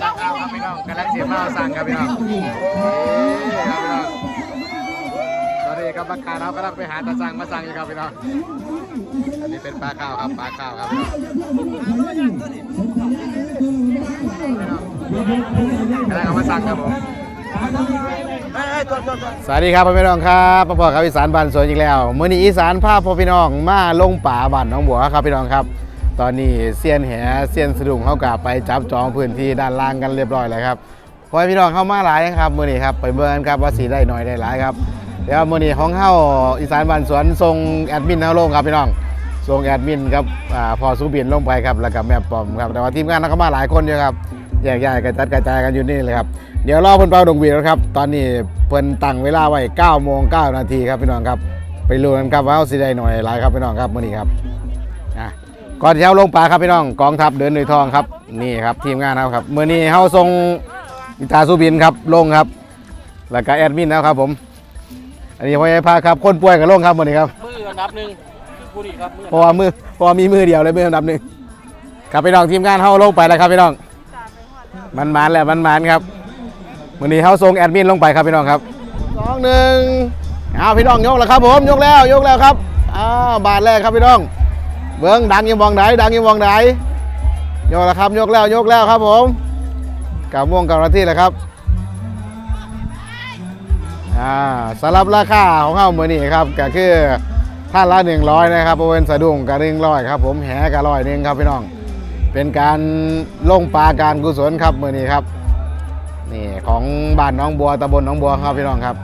สั่งเอาครับพี่น้องกำลังเสียมาสั่งครับพี่น้องนี่ครับพี่น้องตอนนี้กรรมการเรากำลังไปหาตาสั่งมาสั่งอยู่ครับพี่น้องอันนี้เป็นปลาข้าวครับปลาข้าวครับพี่น้องกำลังเอามาสั่งครับผมสวัสดีครับพ่อพี่น้องครับพ่อพ่อครับอีสานบ้านสวนอีกแล้วมื้อนี้อีสานพาพ่อพี่น้องมาลงป่าบ้านหน้องบัวครับพี่น้องครับ ตอนนี้เซียนแหเซียนสะดุ้งเขากลับไปจับจองพื้นที่ด้านล่างกันเรียบร้อยแล้วครับพ่อพี่น้องเข้ามาหลายครับมือนี้ครับไปเบิ่งกันครับว่าสีได้หน่อยได้หลายครับเดี๋ยวมือนี้ของเฮาอีสานบ้านสวนส่งแอดมินเฮาลงครับพี่น้องส่งแอดมินครับอพอสุบินลงไปครับแล้วก็แม่ปอมครับแต่ว่าทีมงานเรามาหลายคนอยู่ครับแยกย้ายกระจัดกระจายกันอยู่นี่เลยครับเดี๋ยวรอเพิ่นเป่าดงวีดนะครับตอนนี้เพิ่นตั้งเวลาไว้9โมง9นาทีครับพี่น้องครับไปลุ้กันครับว่าเฮาสิได้หน่อยหลายครับพี่น้องครับมือนี้ครับ ก่อนที่เฮาลงป่าครับพี่น้องกองทัพเดินด้วยทองครับนี่ครับทีมงานเราครับมื้อนี้เฮาส่งอิตาสุบินครับลงครับ แล้วก็แอดมินนะครับผม อันนี้พ่อใหญ่พาครับคนป่วยกับลงครับมื้อนี้ครับมืออันดับหนึ่งผู้ดีครับมือเพราะว่ามือเพราะว่ามีมือเดียวเลยมืออันดับหนึ่งครับพี่น้องทีมงานเฮาลงไปแล้วครับพี่น้องมันมานแล้วมันมานครับวันนี้เฮาส่งแอดมินลงไปครับพี่น้องครับสองหนึ่งเอาพี่น้องยกแล้วครับผมยกแล้วยกแล้วครับอ้าวบาทแรกครับพี่น้อง เบิ้งดังยังมองไหนดังยังมองไหนยกแล้วครับยกแล้วยกแล้วครับผมกับม่วงกับนาทีแหล้วครับอ่าสำหรับราคาของเฮามือนี้ครับก็คือท่านละ100นะครับบริเวณสะดุ้งกับ100ครับผมแหกับร้อยหนึงครับพี่น้อง เป็นการลงปลาการกุศลครับมือนี้ครับนี่ของบ้านน้องบัวตำบลน้องบัวครับพี่น้องครับ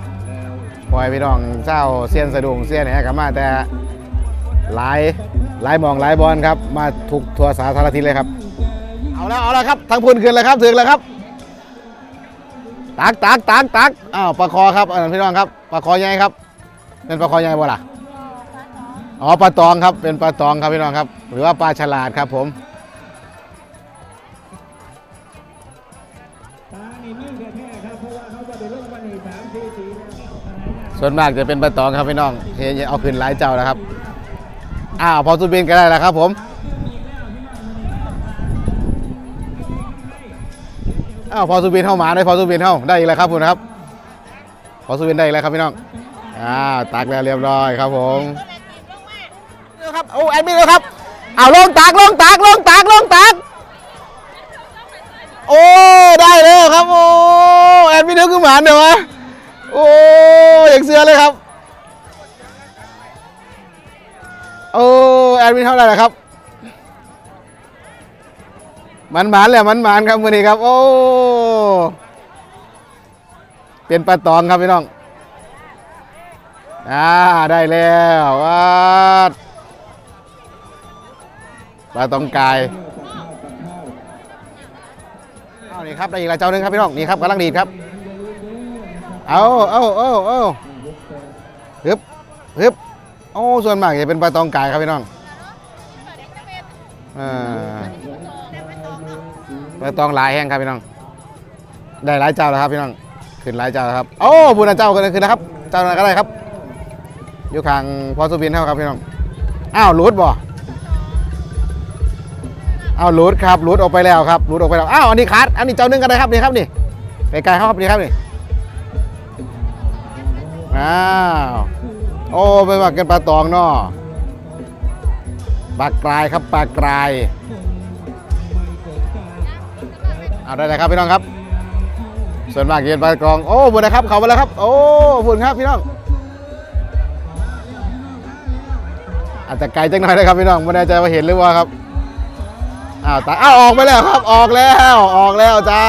ปล่อยพี่น้องเจ้าเซียนสะดุ้งเซียนแหกับมาแต่หลาย หลายมองหลายบอลครับ มาทุกทัวร์สาธารทิศเลยครับ เอาแล้วเอาแล้วครับทั้งพูนขึ้นแล้วครับถึงแล้วครับตักตักตักตักอ้าวปลาคอครับอ่าพี่น้องครับปลาคอใหญ่ครับ เป็นปลาคอใหญ่บ่ล่ะอ๋อปลาตองครับเป็นปลาตองครับพี่น้องครับ หรือว่าปลาฉลาดครับผมส่วนมากจะเป็นปลาตองครับพี่น้องเฮเอาขึ้นหลายเจ้าแล้วครับ อ้าวพอสุบินก็ได้แล้วครับผมอ้าวพอสุบินเข้ามาได้พอสุบินเข้าได้อีกแล้วครับคุณครับ พอสุบินได้อีกแล้วครับพี่น้องอ้าวตักแล้วเรียบร้อยครับผมเร็วครับโอ้แอดมินแล้วครับอ้าวลงตักลงตักลงตักลงตักโอ้ได้แล้วครับโอ้แอดมินเท่าขึ้นหมานเดี๋ยววะโอ้อย่างเสือเลยครับ โอ้แอดมินเท่าไหร่ล่ะครับ มันหมานแหละมันหมานครับมือนี้ครับ โอ้เป็นปลาตองครับพี่น้องอ่าได้แล้วว้าปลาตองกายเอานี่ครับได้อีกแล้วเจ้าหนึงครับพี่น้องนี่ครับกำลังดีดครับเอาเอาเอาเอาฮึบฮึบ โอ้ส่วนมากจะเป็นปลาตองกายครับพี่น้องอ่าปลาตองหลายแห้งครับพี่น้อง ได้หลายเจ้าแล้วครับพี่น้อง ขึ้นหลายเจ้าแล้วครับ โอ้บุญเจ้าขึ้นขึ้นนะครับ เจ้าไหนก็ได้ครับ อยู่ข้างพอสุบินเท่าครับพี่น้อง อ้าวหลุดบ่อ้าวหลุดครับหลุดออกไปแล้วครับหลุดออกไปแล้วอ้าวอันนี้ขาดอันนี้เจ้าหนึงก็ได้ครับนี่ครับนี่ไกลๆเขาครับนี่ครับนี่อ้าว โอ้ไปว่ากันปลาตองเนาะปลากรายครับปลากรายเอาได้เลยครับพี่น้องครับ ส่วนมากเย็นปลากรองโอ้บุญนะครับเขามาแล้วครับ โอ้บุญครับพี่น้อง อาจจะไกลจังหน่อยนะครับพี่น้องไม่แน่ใจว่าเห็นหรือว่าครับอ้าวตาอ้าวออกไปแล้วครับออกแล้วออกแล้วจ้า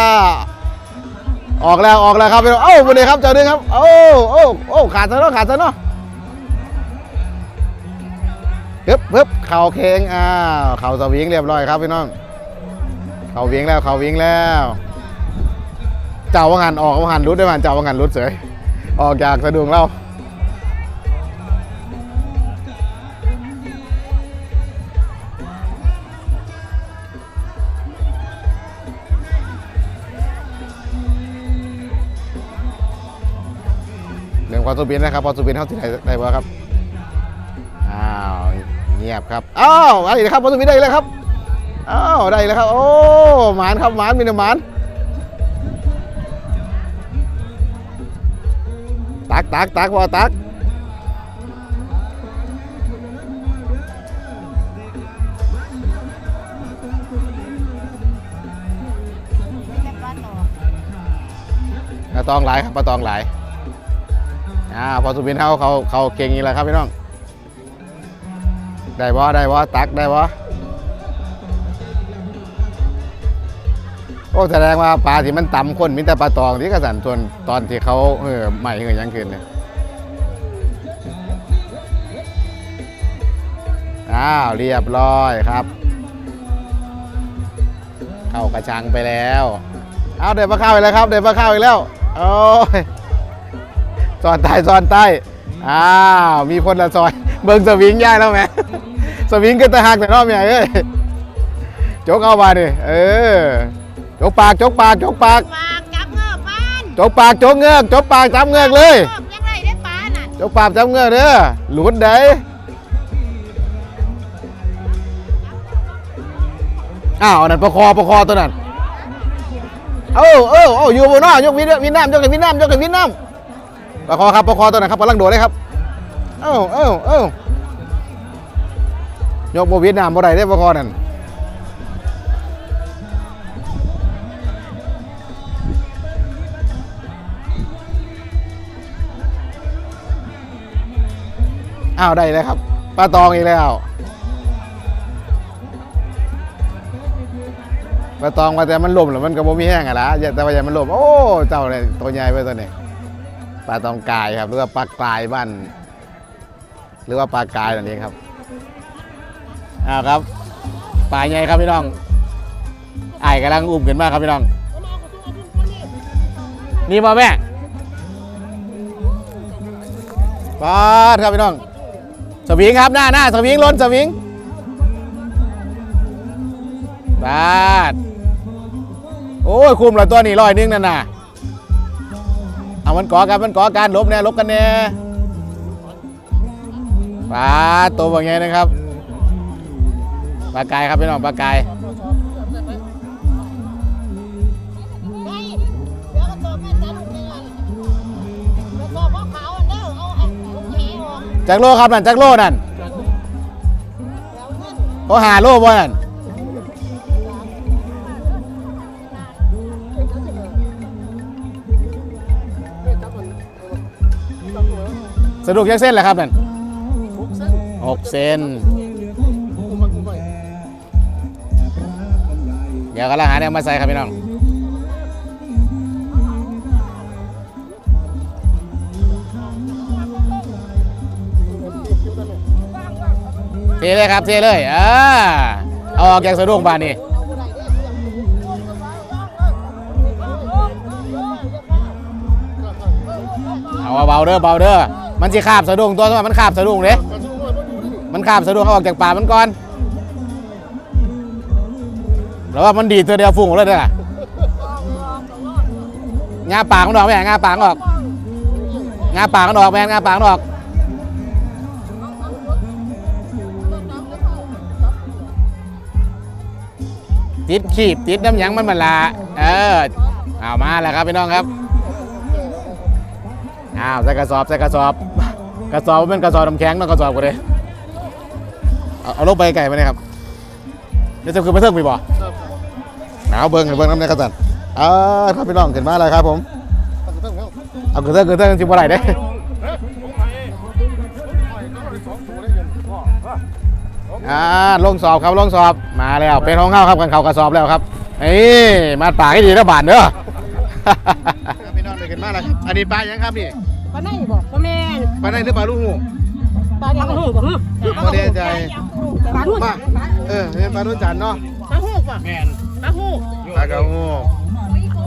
ออกแล้วออกแล้วครับพี่น้องเอ้าบุญเลยครับเจ้าหนึงครับโอ้โอ้โอ้ขาดซะเนาะขาดซะเนาะ ฮึบฮึบเข่าเค้งอ้าวเข่าสวิงเรียบร้อยครับพี่น้อง เข่าวิงแล้วเข่าวิงแล้ว เจ้าว่างานออกว่างานรุดได้มันเจ้าว่างานรุดเสยออกจากสะดุงเราเรื่องความสุบินนะครับความสุบินเท่าที่ไหนได้บ่ครับ งียบครับอ้าวด้แล้วครับปอะตูมิได้แล้วครับอ้าวได้แล้วครับ โอ้หมานครับหมานมินหมานตักตักตักพอตักมาตองหลายครับมาตองหลายอ่าพอสุบินเขาเขาเขาเก่งอีกแล้วครับพี่น้อง ได้บ่ได้บ่ตักได้บ่โอ้แสดงว่าปลาที่มันต่ำคนมีแต่ปลาตองที่กระสันส่วนตอนที่เขาเออใหม่เออยังขึ้นเลยอ้าวเรียบร้อยครับ เข้ากระชังไปแล้วเอาเดี๋ยวมาเข้าอีกแล้วครับเดี๋ยวมาเข้าอีกแล้วโอ้ยซอนใต้ซอนใต้อ้าวมีคนละซอย เบิ่งสวิงย่ายแล้วไหมสวิงก็ตะหักแต่รอบใหญ่เอ้ยจกเอามาดิเออจกปากจกปากจกปากปากจับเงือกบ้านจกปากจกเงือกจกปากจับเงือกเลยออกยังไงได้ปลาน่ะจกปากจับเงือกเด้อหลุดได้อ้าวอันนั่นประคอประคอตัวนั้นเอ้าเอ้าเอ้าอยู่บนน้ายกวินวินน้ำยกกับวินน้ำยกกับวินน้ำประคอครับประคอตัวไหนครับกำลังโดดเลยครับ เอ้าเอ้าเอ้ายกโบวินน้ำบ่ได้ได้อประคอนั่นอ้าวได้เลยครับปลาตองอีกแล้วปลาตองมาแต่มันล่มแล้วมันก็บ่มีแห้งอะละอย่าแต่ว่าอย่ามันล่มโอ้เจ้าเนี่ยตัวใหญ่ไปตัวนี้ปลาตองกายครับหรือว่าปลากายบ้าน หรือว่าปลากายนั่นเองครับอ้าวครับปลาใหญ่ครับพี่น้องไอ้กำลังอุ้มขึ้นมากครับพี่น้อง นี่มาแม่ปลาดครับพี่น้อง สวิงครับหน้าหน้าสวิงล้นสวิงปลาดโอ้ยคุมและตัวนี้ร้อยนึงนั่นน่ะเอามันก่อกันมันก่อการลบแน่ลบกันแน่ ปลาตัวแบบนี้นะครับปลากายครับพี่น้องปลากายไก็ตัวแม่จับเงือกแล้วก็พ่อขากโลครับนั่นจากโลนั่นเขาหาโลบ่นั่นสะดวกยังเส้นแหละครับนั่น หกเซนเดี๋ยวกำลังหาแนวมาใส่ครับพี่น้องเทเลยครับเทเลยอ่าเอาออกจากสะดุ้งบานนี่เอาเบาเด้อเบาเด้อมันสิขาบสะดุ้งตัวตัวมันขาบสะดุ้งเด้ มันข้าบสะดุ้งเอาออกจากป่ามันก่อนแล้วว่ามันดีดตัวเดียวฟุ้งเลยเด้องาปากมันออกไหมงาปากออกงาปากมันออกแมนงาปากมันออกติดขีบติดน้ำยังมันมันละเออเอามาแล้วครับพี่น้องครับอ้าวใส่กระสอบใส่กระสอบ กระสอบมันเป็นกระสอบน้ำแข็งต้องกระสอบกูเลย เอาเอาลงไปไก่มาเลยครับเดี๋ยวจะขึ้นมาเทิงมีบ่เอาเบิ้งเบิ้งน้ำในกระสันเออครับพี่น้องขึ้นมาแล้วครับผมเอาขึ้นเทิงขึ้นเทิงสิบ่ไหลเด้อ่าลงสอบครับลงสอบมาแล้วเป็นของเข้าครับกันเขากระสอบแล้วครับนี่มาปากให้ดีนะบานเด้อพี่น้องเลยขึ้นมาแล้วครับอันนี้ปลายังครับนี่ปลาไหนบอกปลาแม่นปลาในหรือปลาลูกหูปลาอย่างหูบ่ฮะบ่แน่ใจ ปลาหูปลาเออเป็นปลาลูจันเนาะปลาหูป่ะแมนปลาหูปลากระหู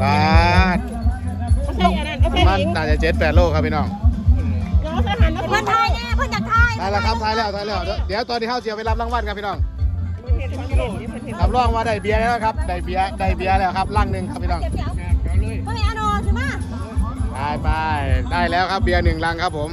ปลาเอาใส่อันนั้นเอาประมาณเองน่าจะเจ็ดแปดโลครับพี่น้องเดี๋ยวเอาใส่หันเอาเพิ่นทายน่เพิ่นอยากทายได้แล้วครับทายแล้วทายแล้วเดี๋ยวตอนที่เข้าเจียวไปรับรางวัลครับพี่น้องรับรองว่าได้เบียร์แล้วครับได้เบียร์ได้เบียร์แล้วครับลังหนึ่งครับพี่น้องเดี๋ยวเดี๋ยวเลยเพิ่นเอานอใช่ไหมไปไปได้แล้วครับเบียร์หนึ่งลังครับผม